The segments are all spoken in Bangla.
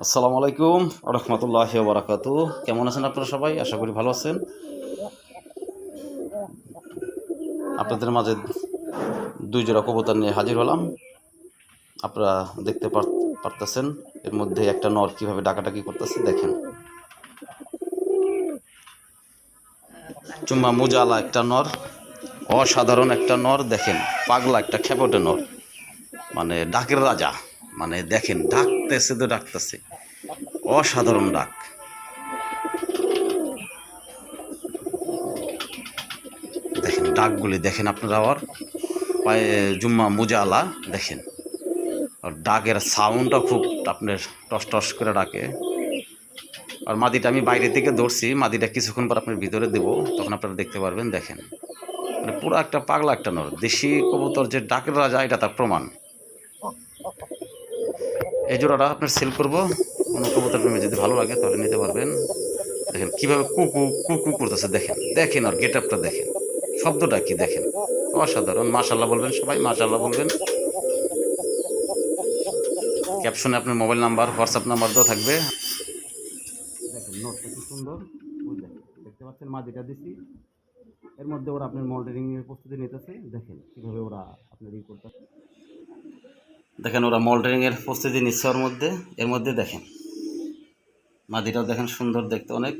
আসসালামু আলাইকুম রহমতুল্লাহ বারাকাতু কেমন আছেন আপনারা সবাই? আশা করি ভালো আছেন। আপনাদের মাঝে দুই জোড়া কবুতর নিয়ে হাজির হলাম। আপনারা দেখতে পার- পারতেছেন। এর মধ্যে একটা নর কীভাবে ডাকাডাকি করতেছে দেখেন। চুম্মা মুজালা একটা নর, অসাধারণ একটা নর, দেখেন, পাগলা একটা খেপটে নর। মানে ডাকের রাজা। মানে দেখেন, ডাকতেছে তো ডাকতেছে। অসাধারণ ডাক। দেখেন, ডাকগুলি দেখেন আপনারা আবার পায়ে জুম্মা মুজালা, দেখেন। আর ডাকের সাউন্ডটা খুব আপনার টস টস করে ডাকে। আর মাদিটা আমি বাইরে থেকে ধরছি, মাদিটা কিছুক্ষণ পর আপনার ভিতরে দেবো, তখন আপনারা দেখতে পারবেন, দেখেন। মানে পুরো একটা পাগলা একটা নর। দেশি কবুতর যে ডাকের রাজা, এটা তার প্রমাণ। এই জোড়াটা আপনার সেল করব। কোনো কবুতর প্রেমে যদি ভালো লাগে, তাহলে নিতে পারবেন। দেখেন, কীভাবে কুকু কুকু করতেছে, দেখেন। দেখেন আর গেট আপটা দেখেন। শব্দটা কি দেখেন? অসাধারণ। মাশাল্লাহ বলবেন সবাই মাশাল্লাহ বলবেন। ক্যাপশনে আপনার মোবাইল নাম্বার হোয়াটসঅ্যাপ নাম্বার দেওয়া থাকবে। দেখেন নোটটা কি সুন্দর? দেখেন দেখতে পাচ্ছেন মাদিটা দিছি। এর মধ্যে ওরা আপনার মল্ডারিং এর প্রস্তুতি নিতেছে। দেখেন, কীভাবে ওরা আপনার ই করতেছে। দেখেন ওরা মল্টারিংয়ের প্রস্তুতি নিচ্ছে ওর মধ্যে। এর মধ্যে দেখেন। মাদিটাও দেখেন সুন্দর দেখতে অনেক।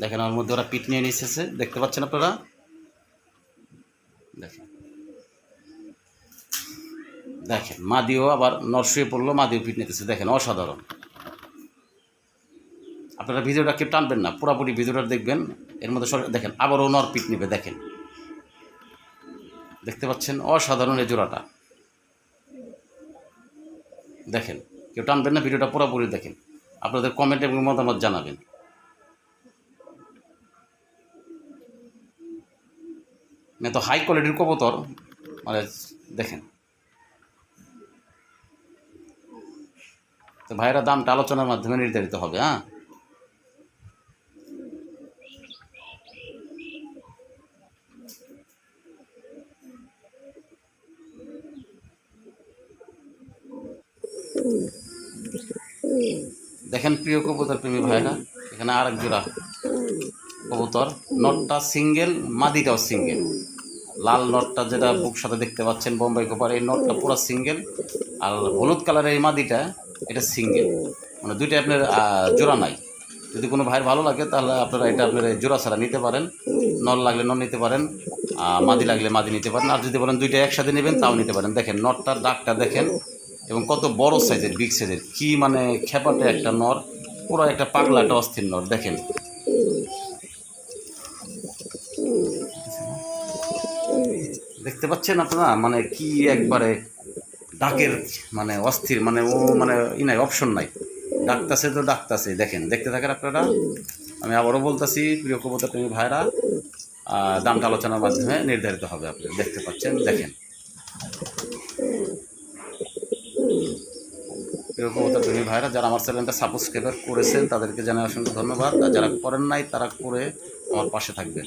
দেখেন, ওর মধ্যে ওরা পিট নিয়ে নিচ্ছে দেখতে পাচ্ছেন আপনারা? দেখেন। দেখেন, মাদিও আবার নরসুয়ে পড়ল, মাদিও পিট নিতেছে। দেখেন, অসাধারণ। আপনারা ভিডিওটা কেউ টানবেন না, পুরোপুরি ভিডিওটা দেখবেন। এর মধ্যে দেখেন, আবারও নর পিট নেবে, দেখেন। দেখতে পাচ্ছেন, অসাধারণ এই জোড়াটা। দেখেন, কেউ টানবেন না, ভিডিওটা পুরোপুরি দেখেন। আপনাদের কমেন্ট এবং মতামত জানাবেন। মানে তো হাই কোয়ালিটির কবুতর মানে দেখেন। তো ভাইরা দামটা আলোচনার মাধ্যমে নির্ধারিত হবে হ্যাঁ? দেখেন প্রিয় কবুতর প্রেমী ভাইরা এখানে আরেক জোড়া কবুতর। নটটা সিঙ্গেল, মাদিটাও সিঙ্গেল। লাল নটটা যেটা বুক সাথে দেখতে পাচ্ছেন বোম্বাই কোপার, এই নটটা পুরো সিঙ্গেল। আর হলুদ কালারের এই মাদিটা, এটা সিঙ্গেল। মানে দুইটা আপনার জোড়া নাই। যদি কোনো ভাইয়ের ভালো লাগে, তাহলে আপনারা এটা আপনার জোড়া ছাড়া নিতে পারেন। নল লাগলে নল নিতে পারেন মাদি লাগলে মাদি নিতে পারেন। আর যদি বলেন দুইটা একসাথে নেবেন, তাও নিতে পারেন। দেখেন, নটটার ডাকটা দেখেন, এবং কত বড় সাইজের, বিগ সাইজের। কী মানে খেপাটে একটা নর, পুরো একটা পাগলা একটা অস্থির নর, দেখেন। দেখতে পাচ্ছেন আপনারা? মানে কি একবারে ডাকের মানে অস্থির মানে ও মানে ই নাই অপশন নাই। ডাকতাছে তো ডাকতাছে, দেখেন, দেখতে থাকেন আপনারা? আমি আবারও বলতেছি, প্রিয় কবুতর প্রেমী ভাইরা দামটা আলোচনার মাধ্যমে নির্ধারিত হবে আপনি, দেখতে পাচ্ছেন, দেখেন। প্রিয় কবুতর প্রেমী ভাইরা, যারা আমার চ্যানেলটা সাবস্ক্রাইবার করেছেন, তাদেরকে জানাই অসংখ্য ধন্যবাদ। আর যারা করেন নাই, তারা করে আমার পাশে থাকবেন।